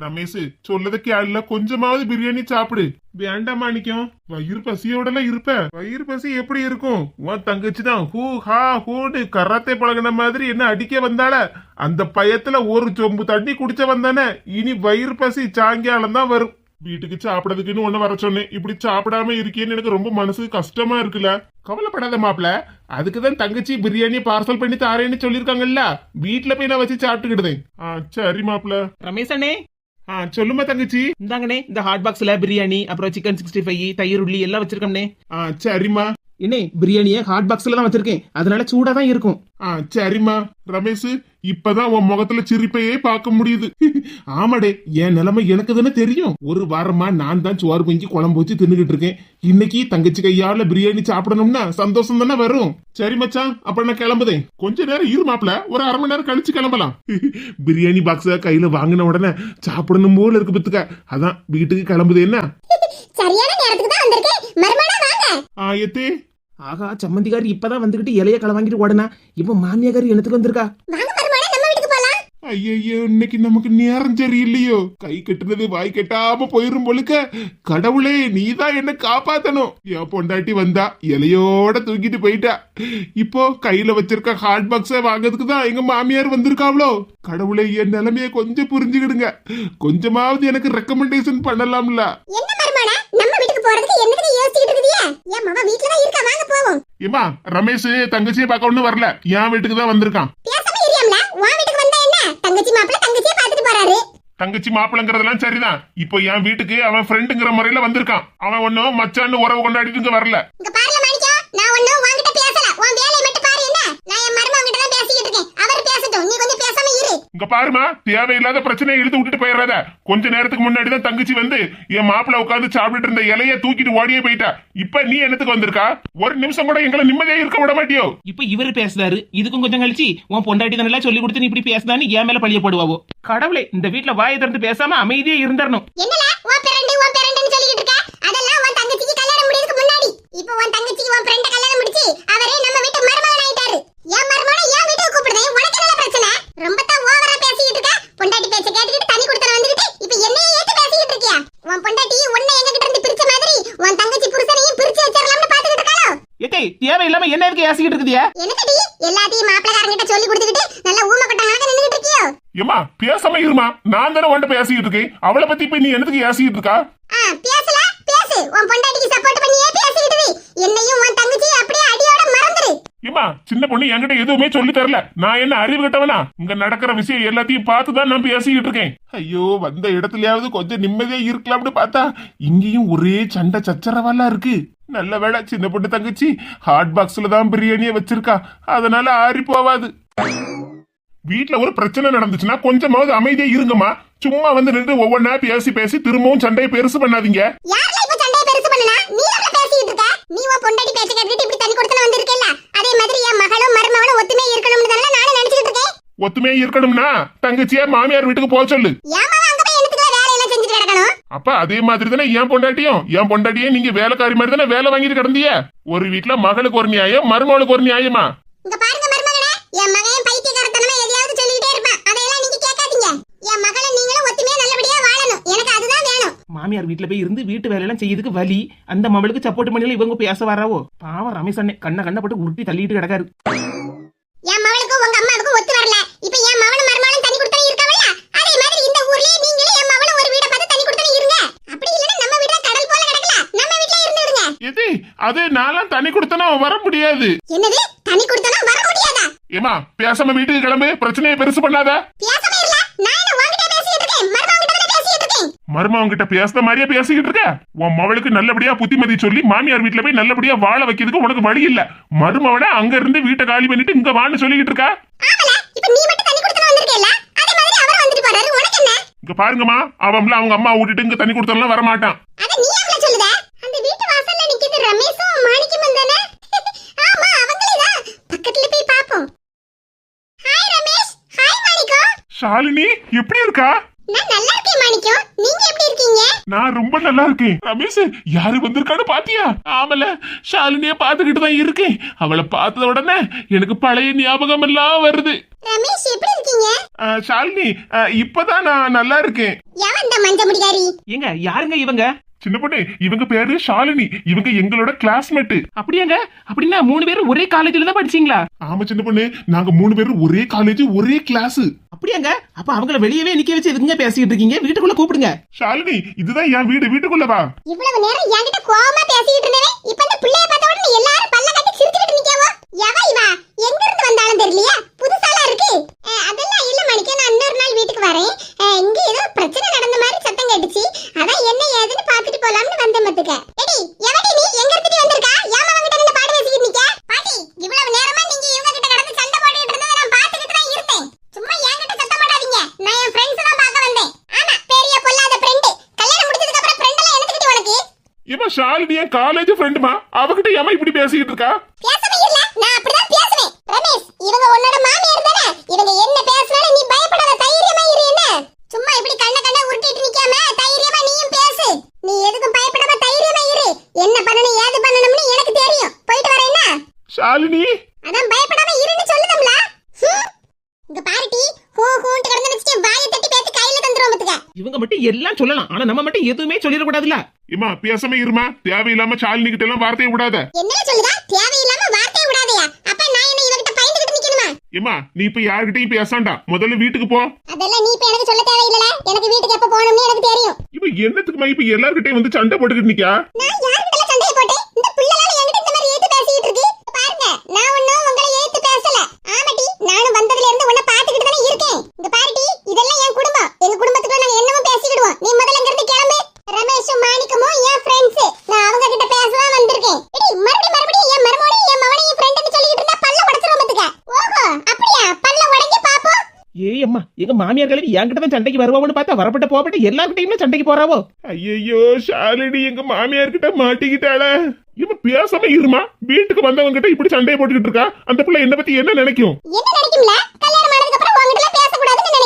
ரமேஷ் சொல்லத கேள்ல கொஞ்சமாவது பிரியாணி சாப்பிடு. வேண்டாம் மாணிக்கம் வயிறு பசியோடலாம் இருப்ப. வயிறு பசி எப்படி இருக்கும்? உன் தங்கச்சி தான் ஹூ ஹா ஹூன்னு கராத்தே பழகுன மாதிரி என்ன அடிக்க வந்தால அந்த பயத்துல ஒரு சொம்பு தண்ணி குடிச்ச வந்தானே? இனி வயிறு பசி சாயங்காலம் தான் வரும். வீட்டுக்கு சாப்பிடறதுக்குன்னு ஒண்ணு வர சொன்னேன். இப்படி சாப்பிடாம இருக்கேன்னு எனக்கு ரொம்ப மனசு கஷ்டமா இருக்குல்ல. கவலைப்படாத மாப்ள அதுக்குதான் தங்கச்சி பிரியாணி பார்சல் பண்ணி தாரேன்னு சொல்லிருக்காங்கல்ல வீட்டுல போய் நான் வச்சு சாப்பிட்டுக்கிடுதேன். ஆ சரி மாப்ள ரமேஷ் அண்ணே சொல்லுமா தங்கச்சி? இந்தாங்கண்ணே இந்த ஹாட் பாக்ஸ்ல பிரியாணி அப்புறம் சிக்கன் சிக்ஸ்டி ஃபைவ் தயிர் உள்ளி எல்லாம் வச்சிருக்கோம்னே சரிம்மா. என்னே பிரியாணியை ஹாட் பாக்ஸ்ல தான் வச்சிருக்கேன். அதனால சூடா தான் இருக்கும். ஆ சரிம்மா. ரமேஷ் இப்பதான் உன் முகத்துல சிரிப்பையே பார்க்க முடியுது. ஆமாடே என் நிலைமை எனக்கு தானே தெரியும். ஒரு வாரமா நான் தான் சோறு பொங்கி குழம்பு வச்சு தின்னுகிட்டு இருக்கேன். இன்னைக்கு தங்கச்சி கையால பிரியாணி சாப்பிடணும்னா சந்தோஷம் தானே வரும். சரி மச்சான் அப்ப நான் கிளம்புதேன். கொஞ்ச நேரம் இரு மாப்ள ஒரு அரை மணி நேரம் கழிச்சு கிளம்பலாம். பிரியாணி பாக்ஸ கையில வாங்கின உடனே சாப்பிடணும் போல இருக்கு பத்துக்க. அதான் வீட்டுக்கு கிளம்புது என்ன சரியான நேரத்துக்கு தான் வந்திருக்கேன். மருமனா வாங்க. ஆயத்தே ஆகா சம்மந்திகாரி இப்பதான் வந்துகிட்டு இலைய களை வாங்கிட்டு ஓடனா. இப்ப மாமியாக்காரி எனத்துக்கு வந்திருக்கா வாங்க மருமனா நம்ம வீட்டுக்கு போலாம் ஐயையோ இன்னைக்கு நமக்கு நேரம் சரியில்லையோ? கை கட்டுனது வாய் கட்டாம போயிரும் பொழுக்க கடவுளே நீதான் என்ன காப்பாத்தணும். என் பொண்டாட்டி வந்தா இலையோட தூக்கிட்டு போயிட்டா. இப்போ கையில வச்சிருக்க ஹாட் பாக்ஸ வாங்குறதுக்கு தான் எங்க மாமியார் வந்திருக்காவளோ? கடவுளே என் நிலைமைய கொஞ்சம் புரிஞ்சுக்கிடுங்க. கொஞ்சமாவது எனக்கு ரெக்கமெண்டேஷன் பண்ணலாம்ல. தான் ஏமா ரமேஷ் தங்கச்சியை பார்க்க ஒண்ணு வரல. என் வீட்டுக்கு தான் வந்திருக்கான். தங்கச்சி மாப்பிள்ள தங்கச்சியை பாத்துட்டு போறாரு. தங்கச்சி மாப்பிளங்கிறதெல்லாம் சரிதான். இப்போ என் வீட்டுக்கு அவன் ஃப்ரெண்டுங்கிற முறையில வந்திருக்கான். அவன் ஒன்னும் மச்சான்னு உறவு கொண்டாடிட்டு இங்க வரல. இங்க பாருல மாணிக்கம் நான் ஒண்ணும் உன்கிட்ட பேசல உன் வேலையை மட்டும் பாரு என்ன நான் என் மருமகன் கிட்ட தான் பேசிக்கிட்டு இருக்கேன் அவர் பேசட்டும் நீ கொஞ்சம் பேசாம இரு இங்க பாருமா தேவையில்லாத பிரச்சனையை இழுத்து விட்டுட்டு போயிடாத கொஞ்ச நேரத்துக்கு முன்னாடி தான் தங்கச்சி வந்து என் மாப்பிள்ள உட்காந்து சாப்பிட்டுட்டு இருந்த இலைய தூக்கிட்டு ஓடியே போயிட்டா. இப்ப நீ என்னத்துக்கு வந்திருக்கா? ஒரு நிமிஷம் கூட எங்களை நிம்மதியா இருக்க விட மாட்டியோ? இப்ப இவரு பேசுறாரு. இதுக்கும் கொஞ்சம் கழிச்சு உன் பொண்டாட்டி தானே சொல்லி கொடுத்து நீ இப்படி பேசுதான்னு என் மேல பழிய போடுவாவோ? கடவுளே இந்த வீட்ல வாயை திறந்து பேசாம அமைதியே இருந்தரணும் இப்போ உன் தங்கச்சிக்கு உன் ஃப்ரெண்ட கல்யாணம் முடிச்சு அவரே நம்ம வீட்டு மருமகன் ஆயிட்டாரு என் மருமகனை என் வீட்டுக்கு கூப்பிடுதே உனக்கு என்ன பிரச்சனை? ரொம்ப தான் ஓவரா பேசிக்கிட்டு இருக்க? பொண்டாட்டி பேச்ச கேட்டுக்கிட்டு தனி கொடுத்தன வந்துகிட்டு இப்போ என்னையே ஏத்து பேசிக்கிட்டு இருக்கியா? உன் பொண்டாட்டி உன்னை எங்க கிட்ட இருந்து பிரிச்ச மாதிரி உன் தங்கச்சி புருஷனையும் பிரிச்சு வச்சிரலாம்னு பாத்துக்கிட்டு இருக்காளோ? ஏக்கை தேவையில்லாம என்ன எதுக்கு ஏசிக்கிட்டு இருக்குதியா? என்னடி எல்லாத்தையும் மாப்பிள்ளக்காரங்கிட்ட சொல்லி கொடுத்துக்கிட்டு நல்ல ஊமை கொட்டாங்க நின்னுகிட்டு இருக்கியோ? ஏமா பேசாம இருமா நான் தானே உன்ட்ட பேசிக்கிட்டு இருக்கேன். அவளை பத்தி இப்ப நீ என்னத்துக்கு ஏசிக்கிட்டு இருக்கா? ஆ பேசல பேசு. உன் பொண்டாட்டிக்கு சப்போர்ட் பண்ணியே பேசிக்கிட்டு இரு. என்னையும் உன் தங்கச்சி அப்படியே அடியோட மறந்துரு ஏமா சின்ன பொண்ணு என்கிட்ட எதுவுமே சொல்லி தரல. நான் என்ன அறிவு கட்டவனா? இங்க நடக்கிற விஷயம் எல்லாத்தையும் பார்த்து தான் நான் பேசிக்கிட்டு இருக்கேன். ஐயோ வந்த இடத்துலயாவது கொஞ்சம் நிம்மதியா இருக்கலாம்னு பார்த்தா இங்கேயும் ஒரே சண்டை சச்சரவெல்லாம் இருக்கு. நல்ல வேளை சின்ன பொண்ணு தங்கச்சி ஹாட் பாக்ஸ்ல தான் பிரியாணியை வச்சிருக்கா. அதனால ஆறி போவாது. வீட்ல ஒரு பிரச்சனை நடந்துச்சுன்னா கொஞ்சமாவது அமைதியா இருங்கம்மா. சும்மா வந்து நின்று ஒவ்வொன்னா பேசி பேசி திரும்பவும் சண்டையை பெருசு பண்ணாதீங்க. நீ உன் பொண்டாட்டி பேச்ச கேட்டுட்டு இப்படி தண்ணி கொடுத்தன வந்திருக்கல அதே மாதிரி என் மகளும் மருமகனும் ஒத்துமே இருக்கணும்னு தானே நானும் நினைச்சிட்டு இருக்கேன். ஒத்துமையா இருக்கணும்னா தங்கச்சியா மாமியார் வீட்டுக்கு போக சொல்லு. அப்ப அதே மாதிரி தானே என் பொண்டாட்டியும்? என் பொண்டாட்டியே நீங்க வேலைக்காரி மாதிரி தானே வேலை வாங்கிட்டு கிடந்தீங்க? ஒரு வீட்ல மகளுக்கு ஒரு நியாயம் மருமகளுக்கு ஒரு நியாயமா? இங்க பாருங்க மருமகனே என் மகன் மாமியார் வீட்ல போய் இருந்து வீட்டு வேலையெல்லாம் செய்யறதுக்கு வலி. அந்த மவளுக்கு சப்போர்ட் பண்ணி இவங்க பேச வராவோ? பாவம் ரமேஷ் அண்ணே கண்ண கண்ண போட்டு உருட்டி தள்ளிட்டு கிடக்காரு. என் மவளுக்கும் உங்க அம்மாவுக்கும் ஒத்து வரல. இப்ப என் மருமகளும் இருக்காவல்ல? அதே மாதிரி இந்த ஊர்லயே என் மவளும் ஒரு வீட பார்த்து தனி கொடுத்தனே இருங்க. அப்படி இல்லன்னா நம்ம வீட்ல கடல் போல கிடக்கல. நம்ம வீட்ல இருந்து விடுங்க எது அது நான்லாம் தனி கொடுத்தனா வர முடியாது. என்னது? தனி கொடுத்தனா? வர முடியாதா? ஏமா பேசாம வீட்டுக்கு கிளம்பு. பிரச்சனையை பெருசு பண்ணாத பேசாம இருல நான் என்ன உன்கிட்ட பேசிட்டு இருக்கேன் மருமகன் கிட்ட தானே பேசிட்டு இருக்கேன் மருமவன் கிட்ட பேசுற மாதிரியே பேசிக்கிட்டு இருக்க? உன் மவளுக்கு நல்லபடியா புத்திமதி சொல்லி மாமியார் வீட்டுல போய் நல்லபடியா வாழ வைக்கிறதுக்கு உனக்கு வழி இல்ல. மருமவனை அங்க இருந்து வீட்டை காலி பண்ணிட்டு இங்க வான்னு சொல்லிக்கிட்டு இருக்கா. இங்க பாருங்கம்மா அவன்ல அவங்க அம்மா விட்டுட்டு இங்க தண்ணி கொடுத்தலாம் வர மாட்டான் அத நீ அவள சொல்லுத? அந்த வீட்டு வாசல்ல நிக்குது ரமேஷும் மாணிக்கம் தானே? ஆமா அவங்களே தான். பக்கத்துல போய் பாப்போம். ஹாய் ரமேஷ். ஹாய் மாணிக்கம். ஷாலினி எப்படி இருக்கா? நான் நல்லா மாணிக்கம் நீங்க எப்படி இருக்கீங்க? நான் ரொம்ப நல்லா இருக்கேன். ரமேஷ் யாரு வந்திருக்கான்னு பாத்தியா? ஆமல ஷாலினிய பாத்துக்கிட்டு தான் இருக்கேன். அவளை பார்த்தத உடனே எனக்கு பழைய ஞாபகம் எல்லாம் வருது. ரமேஷ் எப்படி இருக்கீங்க? ஷாலினி இப்பதான் நான் நல்லா இருக்கேன். எவன் இந்த மஞ்ச முடிகாரி? ஏங்க யாருங்க இவங்க? சின்ன பொண்ணு இவங்க பேரு ஷாலினி இவங்க எங்களோட கிளாஸ்மேட் அப்படியாங்க? அப்படின்னா மூணு பேரும் ஒரே காலேஜ்ல தான் படிச்சீங்களா? ஆமா சின்ன பொண்ணு. நாங்க மூணு பேரும் ஒரே காலேஜ் ஒரே கிளாஸ் அப்படியாங்க? அப்ப அவங்கள வெளியவே நிக்க வச்சு எதுங்க பேசிக்கிட்டு இருக்கீங்க? வீட்டுக்குள்ள கூப்பிடுங்க. ஷாலினி இதுதான் என் வீடு. வீட்டுக்குள்ள வா. இவ்வளவு நேரம் என்கிட்ட கோவமா பேசிக்கிட்டு இருந்தவே இப்ப இந்த பிள்ளைய பார்த்த உடனே எல்லாரும் பல்ல கட்டி சிரிச்சுக்கிட்டு நிக்காவோ? எவ இவா? எங்க இருந்து வந்தாலும் தெரியலையா? புதுசாலா இருக்கு. அதெல்லாம் இல்ல மணிக்கு நான் இன்னொரு நாள் வீட்டுக்கு வரேன். இங்க ஏதோ பிரச்சனை நடந்த மாதிரி சத்தம் கேட்டுச்சு. அதான் என்ன ஏதுன்னு பாத்துட்டு போலாம்னு வந்தேன் மத்துக்க எடி எவடி நீ? எங்க இருந்துட்டு வந்திருக்கா? ஏமா அவங்க கிட்ட பாடு பேசிக்கிட்டு நிக்க? பாட்டி இவ்வளவு நேரமா நீங்க இவங்க கிட்ட கடந்து சண்டை போட்டுட்டு இருந்தத நான் பாத்துக்கிட்டு தான் இருந்தேன். சும்மா என்கிட்ட சத்தம் போடாதீங்க. நான் என் ஃப்ரெண்ட்ஸ் தான் பார்க்க வந்தேன். ஆமா பெரிய பொல்லாத ஃப்ரெண்ட் கல்யாணம் முடிஞ்சதுக்கு அப்புறம் ஃப்ரெண்ட் எல்லாம் எனக்கு உனக்கு. இவன் ஷாலினி என் காலேஜ் ஃப்ரெண்டுமா அவகிட்ட ஏமா இப்படி பேசிக்கிட்டு இருக்கா பேசவே இல்ல நான் அப்படிதான் பேசுவேன் ரமேஷ் இவங்க உன்னோட மாமியார் தானே இவங்க என்ன பேசினாலும் நீ பயப்படாத தைரியமா இரு என்ன சும்மா இப்படி கண்ண கண்ண உருட்டிட்டு நிக்காம தைரியமா நீயும் பேசு நீ எதுக்கும் பயப்படாம தைரியமா இரு என்ன பண்ணணும் ஏது பண்ணணும்னு எனக்கு தெரியும். போயிட்டு வரேன்னா ஷாலினி. அதான் பயப்படாம இருன்னு சொல்லுதம்ல. இங்க பாருட்டி ஹூ ஹூன்ட்டு கிடந்து வச்சுட்டு வாயை தட்டி பேசி கையில தந்துருவோம் பாத்துக்க. இவங்க மட்டும் எல்லாம் சொல்லலாம். ஆனா நம்ம மட்டும் எதுவுமே சொல்லிடக்கூடாதுல்ல. இம்மா பேசாம இருமா. தேவையில்லாம ஷாலினி கிட்ட எல்லாம் வார்த்தையை விடாத. என்ன சொல்லுதா? தேவையில்லாம வார்த்தை விடாதயா? அப்ப நான் என்ன இவகிட்ட பயந்துகிட்டு நிக்கணுமா? இம்மா நீ இப்ப யார்கிட்டயும் பேசாண்டா. முதல்ல வீட்டுக்கு போ. அதெல்லாம் நீ இப்ப எனக்கு சொல்ல தேவையில்ல எனக்கு வீட்டுக்கு எப்ப போகணும்னு எனக்கு தெரியும். இப்ப என்னத்துக்குமா இப்ப எல்லார்கிட்டயும் வந்து சண்டை போட்டுக்கிட்டு நிக்கா? நான் யார்கிட்ட சண்டைய போட்டேன் இந்த பிள்ளைலால என்கிட்ட இந்த மாதிரி ஏத்து பேசிட்டு இருக்கு இப்ப பாருங்க நான் ஒண்ணும் உங்களை ஏத்து பேசல ஆமாட்டி நானும் வந்ததுல இருந்து உன்னை பாத்துக்கிட்டு தானே இருக்கேன் இங்க பாருட்டி இதெல்லாம் என் குடும்பம் எங்க குடும்பத்துக்குள்ள நாங்க என்னமோ பேசிக்கிடுவோம் நீ முதல்ல இங்க இருந்து கிளம்பு ரமேஷும் மாணிக்கமும் என் ஃப்ரெண்ட்ஸ் நான் அவங்க கிட்ட பேசலாம் வந்திருக்கேன் எடி மறுபடியும் மறுபடியும் என் மருமகனையும் என் மவனையும் ஃப்ரெண்ட்னு சொல்லிட்டு இருந்தா பல்ல உடைச்சிரும் பாத்துக்க ஓஹோ அப்படியா பல்ல உடைங்க பாப்போம் அம்மா எங்க மாமியார் கிளவி என்கிட்ட தான் சண்டைக்கு வருவான்னு பார்த்தா வரப்பட்ட போகப்பட்ட எல்லார்கிட்டயுமே சண்டைக்கு போறாவோ? ஐயோ ஷாலினி எங்க மாமியார் கிட்ட மாட்டிக்கிட்டாள. இவன் பேசாம இருமா? வீட்டுக்கு வந்தவங்க கிட்ட இப்படி சண்டையை போட்டுக்கிட்டு இருக்கா? அந்த பிள்ளை என்ன பத்தி என்ன நினைக்கும்?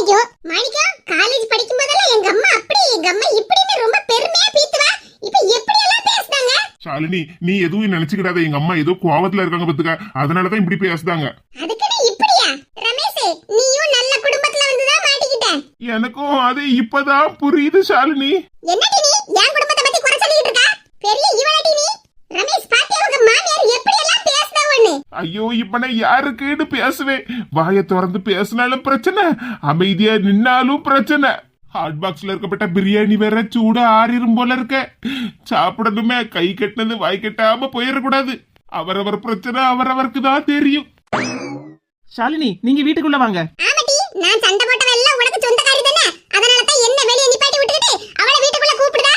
பேசக்கூடாதுன்னு நினைக்கும் மாணிக்கம் காலேஜ் படிக்கும் போதெல்லாம் எங்க அம்மா அப்படி எங்க அம்மா இப்படின்னு ரொம்ப பெருமையா பீத்துவா இப்ப எப்படி எல்லாம் பேசுனாங்க? ஷாலினி நீ எதுவும் நினைச்சுக்கிடாத. எங்க அம்மா ஏதோ கோவத்துல இருக்காங்க பத்துக்க. அதனாலதான் இப்படி பேசுதாங்க. அதுக்குன்னு இப்படியா? ரமேஷ் நீயும் நல்ல குடும்பத்துல வந்து தான் மாட்டிக்கிட்ட. எனக்கும் அது இப்பதான் புரியுது ஷாலினி. என்னடி நீ? என் குடும்பத்தை பத்தி குறை சொல்லிட்டு இருக்கா பெரிய இவளடி நீ ரமேஷ் பாத்தியா உங்க மாமியார் எப்படி எல்லாம் பேசுதாவன்னு ஐயோ இப்ப நான் யாருக்குன்னு பேசுவேன். வாயை திறந்து பேசினாலும் பிரச்சனை. அமைதியா நின்னாலும் பிரச்சனை. ஹாட் பாக்ஸ்ல இருக்கப்பட்ட பிரியாணி வேற சூட ஆறிரும் போல இருக்க. சாப்பிடணுமே கை கட்டினது வாய் கட்டாம போயிடக்கூடாது அவரவர் பிரச்சனை அவரவருக்கு தான் தெரியும். ஷாலினி நீங்க வீட்டுக்குள்ள வாங்க. நான் சண்டை போட்டவ எல்லாம் உனக்கு சொந்தக்காரி தானே? அதனால தான் என்ன வெளிய நிப்பாட்டி விட்டுக்கிட்டு அவளை வீட்டுக்குள்ள கூப்பிடுதா?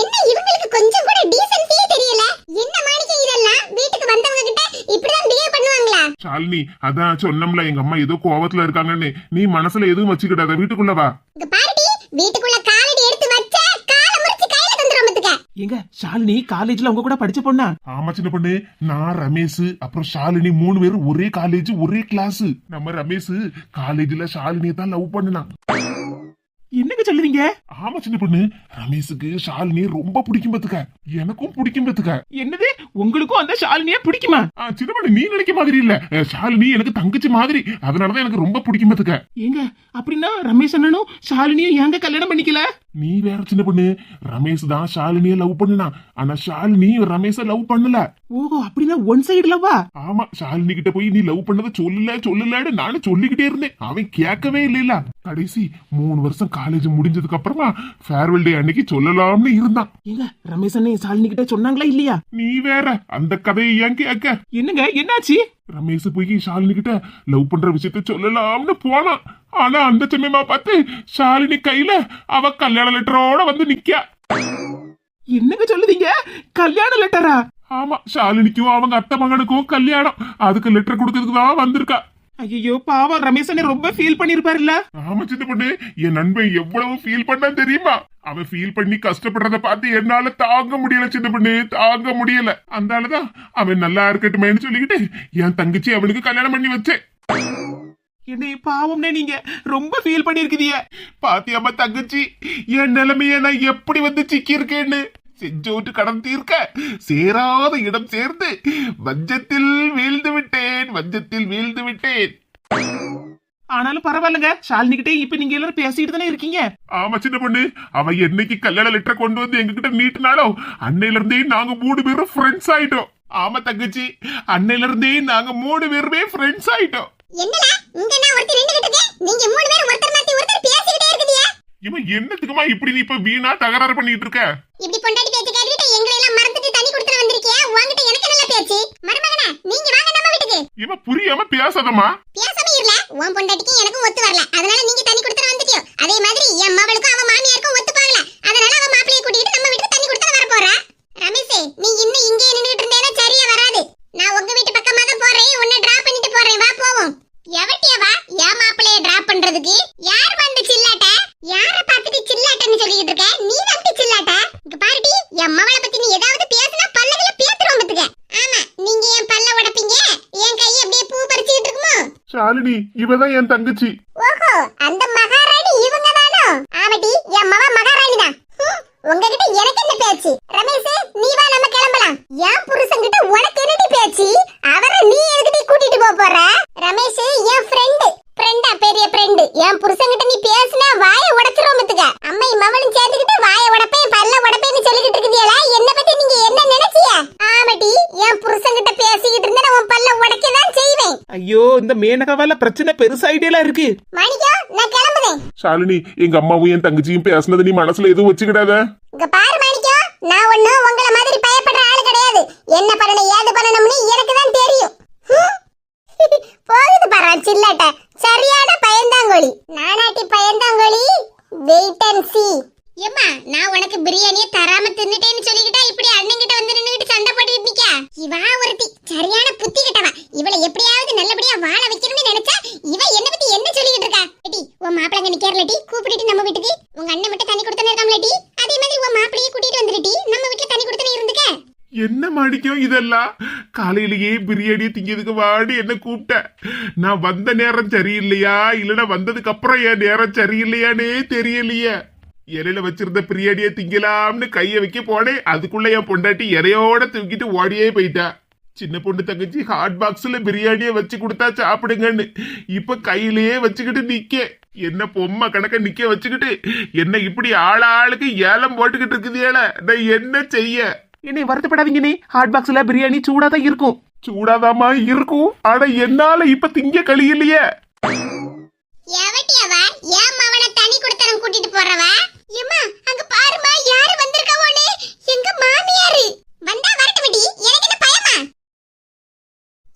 என்ன இவங்களுக்கு கொஞ்சம் கூட டீசன்சியே தெரியல என்ன மாணிக்கம் இதெல்லாம் வீட்டுக்கு வந்தவங்க கிட்ட இப்படிதான் பிஹேவ் பண்ணுவாங்களா ஷாலினி அதான் சொன்னோம்ல எங்க அம்மா ஏதோ கோவத்துல இருக்காங்கன்னு. நீ மனசுல எதுவும் வச்சுக்கிடாத வீட்டுக்குள்ள வா. இங்க பாருடி வீட்டுக்குள்ள காலடி எடுத்து வச்ச காலை முறிச்சு கையில தந்துரும் பாத்துக்க. எங்க ஷாலினி காலேஜ்ல உங்க கூட படிச்ச பொண்ணா? ஆமா சின்ன பொண்ணு. நான் ரமேஷ் அப்புறம் ஷாலினி மூணு பேரும் ஒரே காலேஜ் ஒரே கிளாஸ் நம்ம ரமேஷ் காலேஜ்ல ஷாலினியை தான் லவ் பண்ணுனான் என்னங்க சொல்லுவீங்க ஆமா சின்ன பொண்ணு. ரமேஷுக்கு ஷாலினி ரொம்ப பிடிக்கும் பத்துக்க. எனக்கும் பிடிக்கும் பத்துக்க. என்னது? உங்களுக்கும் அந்த ஷாலினியா பிடிக்குமா? சின்ன பொண்ணு நீ நினைக்க மாதிரி இல்ல. ஷாலினி எனக்கு தங்கச்சி மாதிரி. அதனாலதான் எனக்கு ரொம்ப பிடிக்கும் பத்துக்க. ஏங்க அப்படின்னா ரமேஷ் அண்ணனும் ஷாலினியும் ஏங்க கல்யாணம் பண்ணிக்கல? நீ வேற சின்ன பொண்ணு. ரமேஷ் தான் ஷாலினிய லவ் பண்ணுனான் ஆனா ஷாலினி ரமேஷ லவ் பண்ணல. ஓஹோ அப்படின்னா ஒன் சைடுலவா ஆமா ஷாலினி கிட்ட போய் நீ லவ் பண்ணதை சொல்லல சொல்லலன்னு நானும் சொல்லிக்கிட்டே இருந்தேன். அவன் கேட்கவே இல்லைல கடைசி மூணு வருஷம் காலேஜ் முடிஞ்சதுக்கு அப்புறமா ஃபேர்வெல் டே அன்னைக்கு சொல்லலாம்னு இருந்தான். ஏங்க ரமேஷ் அண்ணன் ஷாலினி கிட்ட சொன்னாங்களா இல்லையா? நீ வேற அந்த கதையை ஏன் கேட்க? என்னங்க என்னாச்சு? ரமேஷ் போய் ஷாலினி கிட்ட லவ் பண்ற விஷயத்த சொல்லலாம்னு போனான். ஆனா அந்த சமயமா பார்த்து ஷாலினி கையில அவ கல்யாண லெட்டரோட வந்து நிக்கா. என்னங்க சொல்லுதீங்க? கல்யாண லெட்டரா ஆமா ஷாலினிக்கும் அவங்க அத்தை மகனுக்கும் கல்யாணம். அதுக்கு லெட்டர் கொடுக்கறதுக்கு தான் வந்திருக்கா. ஐயோ பாவம் ரமேஷ் அண்ணன் ரொம்ப ஃபீல் பண்ணிருப்பாருல்ல. ஆமா சின்ன பொண்ணு என் நண்பன் எவ்வளவு ஃபீல் பண்ணா தெரியுமா? அவன் ஃபீல் பண்ணி கஷ்டப்படுறத பார்த்து என்னால தாங்க முடியல சின்ன பொண்ணு தாங்க முடியல. அந்த ஆளுதான் அவன் நல்லா இருக்கட்டுமேன்னு சொல்லிக்கிட்டு என் தங்கச்சி அவனுக்கு கல்யாணம் பண்ணி வச்சேன். என்னை பாவம்னே நீங்க ரொம்ப ஃபீல் பண்ணிருக்கீங்க பாத்தியாம தங்கச்சி என் நிலைமைய நான் எப்படி வந்து சிக்கி இருக்கேன்னு செஞ்சோட்டு கடன் தீர்க்க சேராத இடம் சேர்ந்து வஞ்சத்தில் வீழ்ந்து விட்டேன் வஞ்சத்தில் வீழ்ந்து விட்டேன். ஆனாலும் பரவாயில்லைங்க. ஷாலினி கிட்டே இப்ப நீங்க எல்லாரும் பேசிட்டு தானே இருக்கீங்க? ஆமா சின்ன பொண்ணு. அவ என்னைக்கு கல்யாண லெட்டர் கொண்டு வந்து எங்க கிட்ட நீட்டினாலோ அன்னையில இருந்தே நாங்க மூணு பேரும் ஃப்ரெண்ட்ஸ் ஆயிட்டோம். ஆமா தங்கச்சி. அன்னையில இருந்தே நாங்க மூணு பேருமே ஃப்ரெண்ட்ஸ் ஆயிட்டோம். என்னடா? இங்க நான் ஒருத்தர் நின்னுகிட்டு இருக்கேன் நீங்க மூணு பேரும் ஒருத்தர் மாத்தி ஒருத்தர் பேசிக்கிட்டே இருக்கீங்க இவன் என்னத்துக்குமா இப்படி நீ இப்ப வீணா தகராறு பண்ணிட்டு இருக்க? இப்படி பொண்டாட்டி பேச்சு கேட்டுட்டு எங்களை எல்லாம் மறந்துட்டு தண்ணி கொடுத்துட்டு வந்திருக்கியா? உன்கிட்ட எனக்கு நல்ல பேச்சு? மருமகனே நீங்க வாங்க நம்ம வீட்டுக்கு. இவன் புரியாம பேசாதம்மா. பேசாம இருல உன் பொண்டாட்டிக்கும் எனக்கும் ஒத்து வரல. அதனால நீங்க தண்ணி கொடுத்துட்டு வந்துட்டியோ? அதே மாதிரி என் மவளுக்கும் அவ மாமியாருக்கும் ஒத்து போகல. அதனால அவ மாப்பிளைய கூட்டிட்டு நம்ம வீட்டுக்கு தண்ணி கொடுத்துட்டு வர போறா. ரமேஷ் நீ இன்னும் இங்கே நின்னுட்டு இருந்தேனா சரியா வராது நான் உங்க வீட்டு பக்கமா தான் போறேன் உன்னை டிராப் பண்ணிட்டு போறேன் வா போவோம் எவட்டியவா என் மாப்பிளைய டிராப் பண்றதுக்கு யார் வந்து சில்லாட்ட யார பார்த்துட்டு சில்லாட்டன்னு சொல்லிட்டு இருக்க நீ வந்து சில்லாட்ட இங்க பாருடி என் மவளை பத்தி நீ ஏதாவது பேசினா பல்லவில பேத்துறோம் பத்துக்க ஆமா நீங்க என் பல்ல உடைப்பீங்க என் கை அப்படியே பூ பறிச்சுக்கிட்டு இருக்குமோ ஷாலினி இவதான் என் தங்கச்சி ஓஹோ அந்த மகாராணி இவங்க தானோ ஆமாடி என் மவ மகாராணி தான் உங்ககிட்ட எனக்கு என்ன பேச்சு ரமேஷ் நீ வா நம்ம கிளம்பலாம் என் புருஷன் கிட்ட உனக்கு என்னடி பேச்சு அவரை நீ எதுக்கிட்ட கூட்டிட்டு போக போற ரமேஷ் என் ஃப்ரெண்டு ஃப்ரெண்டா பெரிய ஃப்ரெண்டு என் புருஷன் கிட்ட நீ பேசினா வாய உடைச்சிரும் பத்துக்க அம்மை மவளும் சேர்ந்துக்கிட்டு வாய உடைப்பேன் பல்ல உடைப்பேன்னு சொல்லிக்கிட்டு இருக்குதியல என்ன பத்தி நீங்க என்ன நினைச்சிய ஆமாடி என் புருஷன் கிட்ட பேசிக்கிட்டு இருந்தா உன் பல்ல உடைக்க தான் செய்வேன் ஐயோ இந்த மேனகாவால பிரச்சனை பெருசாயிட்டேலாம் இருக்கு. ஷாலினி எங்க அம்மாவும் என் தங்கச்சியும் பேசுனது நீ மனசுல எதுவும் வச்சுக்கிடாத. இங்க பாரு மாணிக்கம் நான் ஒண்ணும் உங்கள மாதிரி பயப்படுற ஆளு கிடையாது. என்ன பண்ணணும் ஏது பண்ணணும்னு எனக்கு தான் தெரியும் ஹம். போகுது பாரு சில்லாட்ட சரியான பயந்தாங்கோலி நானாட்டி பயந்தாங்கோலி வெயிட் அண்ட் சி ஏம்மா நான் உனக்கு பிரியாணியை தராம தின்னுட்டேன்னு சொல்லிக்கிட்டா இப்படி அண்ணன் கிட்ட வந்து நின்னுகிட்டு சண்டை போட்டுக்கிட்டு நிக்கா இவா ஒருத்தி சரியான புத்தி கிட்டவா இவளை எப்படியாவது நல்லபடியா வாழ வைக்கணும்னு நினைச்சா இவ என்ன பத்தி என்ன சொல்லிக்கிட்டு இருக்கா ஏடி உன் மாப்பிள்ளங்க நிக்கிறலடி கூப்பிட்டுட்டு நம்ம வீட்டுக்கு உங்க அண்ணன் மட்டும் தண்ணி கொடுத்தனே இருக்காமலடி அதே மாதிரி உன் மாப்பிளையே கூட்டிட்டு வந்துருடி நம்ம வீட்டுல தண்ணி கொடுத்தனே இருந்துக்க என்ன மாடிக்கும் இதெல்லாம் காலையிலேயே பிரியாணி திங்கிறதுக்கு வாடி என்ன கூப்பிட்டேன் நான் வந்த நேரம் சரியில்லையா? இல்லனா வந்ததுக்கு அப்புறம் என் நேரம் சரியில்லையானே தெரியலையே. இலையில வச்சிருந்த பிரியாணியை திங்கலாம்னு கைய வைக்க போனேன். அதுக்குள்ள என் பொண்டாட்டி இறையோட தூக்கிட்டு ஓடியே போயிட்டா. சின்ன பொண்ணு தங்கச்சி ஹாட் பாக்ஸ்ல பிரியாணியை வச்சு கொடுத்தா சாப்பிடுங்கன்னு இப்ப கையிலேயே வச்சுக்கிட்டு நிக்க. என்ன பொம்மை கணக்க நிக்க வச்சுக்கிட்டு என்ன இப்படி ஆளாளுக்கு ஏலம் போட்டுக்கிட்டு இருக்குதேல நான் என்ன செய்ய? என்னை வருத்தப்படாதீங்கண்ணே ஹாட் பாக்ஸ்ல பிரியாணி சூடா தான் இருக்கும். சூடாதாமா இருக்கும். ஆனா என்னால இப்ப திங்க கழியலையே. எவட்டியவா? ஏன் அவனை தனி கொடுத்தனம் கூட்டிட்டு போறவ? ஏம்மா அங்க பாருமா யாரு வந்திருக்காவோன்னு எங்க மாமியாரு? வந்தா என்ன பயமா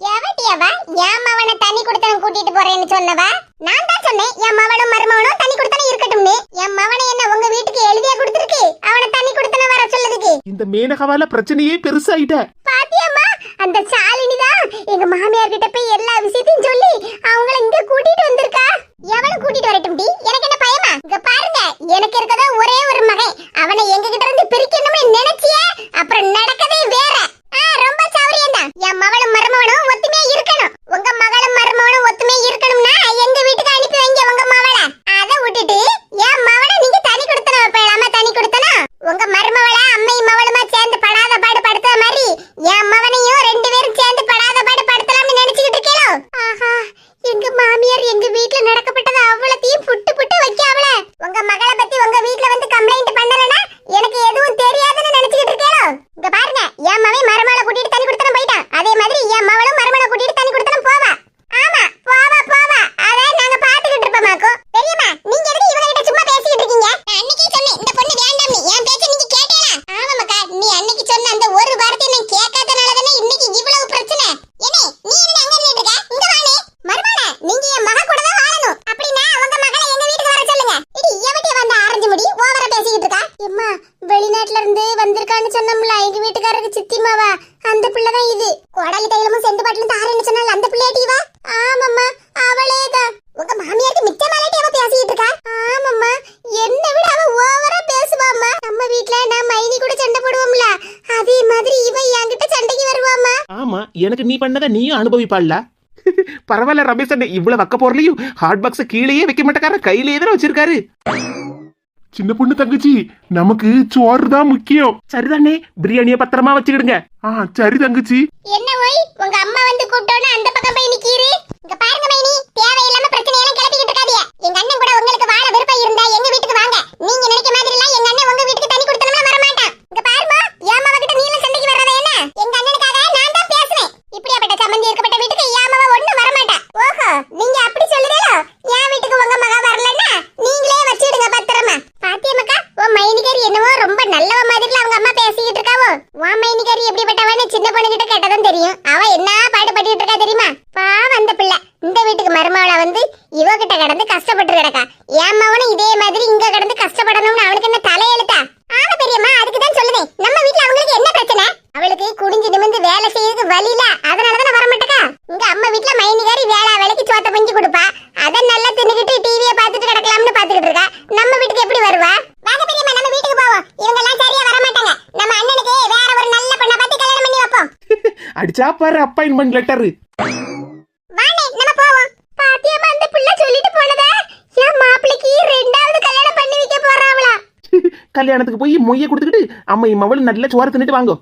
எவட்டியவா? ஏன் அவனை தனி கொடுத்தனம் கூட்டிட்டு போறேன்னு சொன்னவ? நான் தான் சொன்னேன் என் மவனும் மருமவனும் தனி கொடுத்தனம் இருக்கட்டும்னு. என் மவனை என்ன உங்க வீட்டுக்கு எழுதியா கொடுத்துருக்கு? அவனை தனி கொடுத்தனம் வர சொல்லுதுக்கு. இந்த மேனகாவால பிரச்சனையே பெருசாயிட்ட. பாத்தியம்மா அந்த சாலினி தான் எங்க மாமியார் கிட்ட போய் எல்லா விஷயத்தையும் சொல்லி அவங்கள இங்க கூட்டிட்டு வந்திருக்கா எவனை கூட்டிட்டு வரட்டும் டி எனக்கு என்ன பயமா இங்க பாருங்க எனக்கு இருக்கதா ஒரே ஒரு மகன் அவனை எங்க கிட்ட இருந்து பிரிக்கணும்னு நினைச்சிய அப்புறம் நடக்கதே வேற ஆ, ரொம்ப சௌரியம் தான் என் மகளும் மருமகனும் ஒத்துமையா இருக்கணும் உங்க மகளும் மருமகனும் ஒத்துமையா இருக்கணும்னா எங்க வீட்டுக்கு அனுப்பி வைங்க உங்க மவளை அதை விட்டுட்டு என் மவனை நீங்க தனி கொடுத்தன வைப்பலாமா தனி கொடுத்தனா உங்க மருமவள அம்மை மவளுமா சேர்ந்து படாத பாடு படுத்துற மாதிரி என் மவனையும் ரெண்டு பேரும் சேர்ந்து படாத பாடு படுத்தலாம்னு நினைச்சுக்கிட்டு இருக்கேளோ ஆஹா எங்க மாமியார் எங்க வீட்ல நடக்கப்பட்டது அவ்வளத்தையும் புட்டு புட்டு வைக்காவல உங்க மகளை பத்தி உங்க வீட்ல வந்து கம்ப்ளைண்ட் பண்ணலனா எனக்கு எதுவும் தெரியாதுன்னு நினைச்சுக்கிட்டு இருக்கேளோ இங்க பாருங்க என் மவன் மருமகளை கூட்டிட்டு தண்ணி கொடுத்தன போயிட்டான் அதே மாதிரி என் மவளும் மருமகளை கூட்டிட்டு தண்ணி கொடுத்தன போவா ஆமா போவா போவா அத நாங்க பாத்துக்கிட்டு இருப்போமாக்கோ தெரியுமா நீங்க எதுக்கு இவங்க கிட்ட சும்மா பேசிக்கிட்டு இருக்கீங்க நான் அன்னைக்கே சொன்னேன் இந்த பொண்ணு வேண்டாம் என் பேச்ச நீங்க கேட்டீங்களா ஆமாக்கா நீ அன்னைக்கு சொன்ன அந்த ஒரு வார்த்தையை நான் கேட்காதனால தானே இன்னைக்கு இவ்வளவு பிரச்சனை ஏனே நீ என்ன அங்க நின்னுட்டு இருக்க இங்க வானே மருமகளே நீங்க என் மக கூட தான் வாழணும் அப்படின்னா அவங்க மகளை எங்க வீட்டுக்கு வர சொல்லுங்க இடி எவட்டி வந்து ஆரஞ்சு முடி ஓவரா பேசிக்கிட்டு இருக்கா எம்மா வெளிநாட்டுல இருந்து வந்திருக்கான்னு சொன்னோம்ல எங்க வீட்டுக்காரருக்கு சித்திமாவா அந்த பிள்ளை தான் இது கோடாலி தைலமும் செண்டு பாட்டிலும் தாரேன்னு சொன்னால அந்த பிள்ளையாட்டி வா ஆமாம்மா அவளே தான் உங்க மாமியாருக்கு மிச்ச மேலாட்டி அவ பேசிட்டு இருக்கா ஆமாம்மா என்ன விட அவ ஓவரா பேசுவாம்மா நம்ம வீட்ல நான் மைனி கூட சண்டை போடுவோம்ல அதே மாதிரி இவ என்கிட்ட சண்டைக்கு வருவாம்மா ஆமா எனக்கு நீ பண்ணதை நீயும் அனுபவிப்பாள்ல? பரவாயில்ல ரமேஷ் அண்ணே. இவ்வளவு வக்க போறலையும் ஹாட் பாக்ஸ் கீழேயே வைக்க மாட்டேக்கார கையிலேயே தானே வச்சிருக்காரு. சின்ன பொண்ணு தங்கச்சி நமக்கு சோறு தான் முக்கியம். சரிதானே? பிரியாணியை பத்திரமா வச்சுக்கிடுங்க. ஆ சரி தங்கச்சி. என்ன ஓய்? உங்க அம்மா வந்து கூப்பிட்டோன்னு அந்த பக்கம் போய் நிக்கீரு. இங்க பாருங்க மைனி தேவையில்லாம பிரச்சனை எல்லாம் கிளப்பிக்கிட்டு இருக்காதீங்க. எங்க அண்ணன் கூட உங்களுக்கு வாழ விருப்பம் இருந்தா எங்க வீட்டுக்கு வாங்க. நீங்க நினைக்க மாதிரி எல்லாம் எங்க அண்ணன் உங்க வீட்டுக்கு தண்ணி கொடுத்தோம்னா வர மாட்டான் இங்க பாருமா ஏமாவ கிட்ட நீல சண்டைக்கு வர்றதா என்ன? எங்க அண்ணனுக்காக நான் தான் பேசுறேன் இப்படியாப்பட்ட சம்பந்தி இருக்கப்பட்ட வீட்டுக்கு ஏமாவ ஒண்ணு வர மாட்டா ஓஹோ நீங்க அப்படி சொல்லுறீங்களோ என் வீட்டுக்கு உங்க மகா வரலன்னா நீங்களே வச்சிடுங்க பத்திரமா பாத்தியம்மக்கா உன் மைனிகாரி என்னவோ ரொம்ப நல்லவ மாதிரில அவங்க அம்மா பேசிக்கிட்டு இருக்காவோ உன் மைனிகாரி எப்படிப்பட்டவன்னு சின்ன பொண்ணு கிட்ட கேட்டதும் தெரியும் அவ என்ன பாடுபட்டுட்டு இருக்கா தெரியுமா பாவம் அந்த பிள்ளை இந்த வீட்டுக்கு மருமவளை வந்து இவகிட்ட கடந்து கஷ்டப்பட்டு கிடக்கா ஏமாவனும் இதே மாதிரி இங்க கடந்து கஷ்டப்படணும்னு அவனுக்கு என்ன தலையெழுத்தா ஆமா பெரியம்மா அதுக்கு தான் சொல்லுதேன் நம்ம வீட்ல அவங்களுக்கு என்ன பிரச்சனை அவளுக்கு குடிஞ்சு நிமிந்து வேலை செய்யறதுக்கு வழி இல்ல அதனால தானே வர மாட்டேக்கா இங்க அம்மா வீட்ல மைனிகாரி வேளா வேலைக்கு சோத்த பஞ்சு கொடுப்பா அத நல்லா தின்னுக்கிட்டு டிவிய பார்த்துட்டு கிடக்கலாம்னு பாத்துக்கிட்டு இருக்கா நம்ம வீட்டுக்கு எப்படி வருவா வாங்க பெரியம்மா நம்ம வீட்டுக்கு போவோம் இவங்க எல்லாம் சரியா வர மாட்டாங்க நம்ம அண்ணனுக்கு வேற ஒரு நல்ல பொண்ணை பார்த்து கல்யாணம் பண்ணி வைப்போம் அடிச்சா பாரு அப்பாயின்மெண்ட் லெட்டர் வாணே நம்ம போவோம். பாத்தியம்மா அந்த புள்ள சொல்லிட்டு போனதா என் மாப்பிளைக்கு ரெண்டாவது கல்யாணம் பண்ணி வைக்க கல்யாணத்துக்கு போய் மொய்ய கொடுத்துக்கிட்டு அம்மா மவள் நல்ல சோறு தின்னுட்டு வாங்கோ.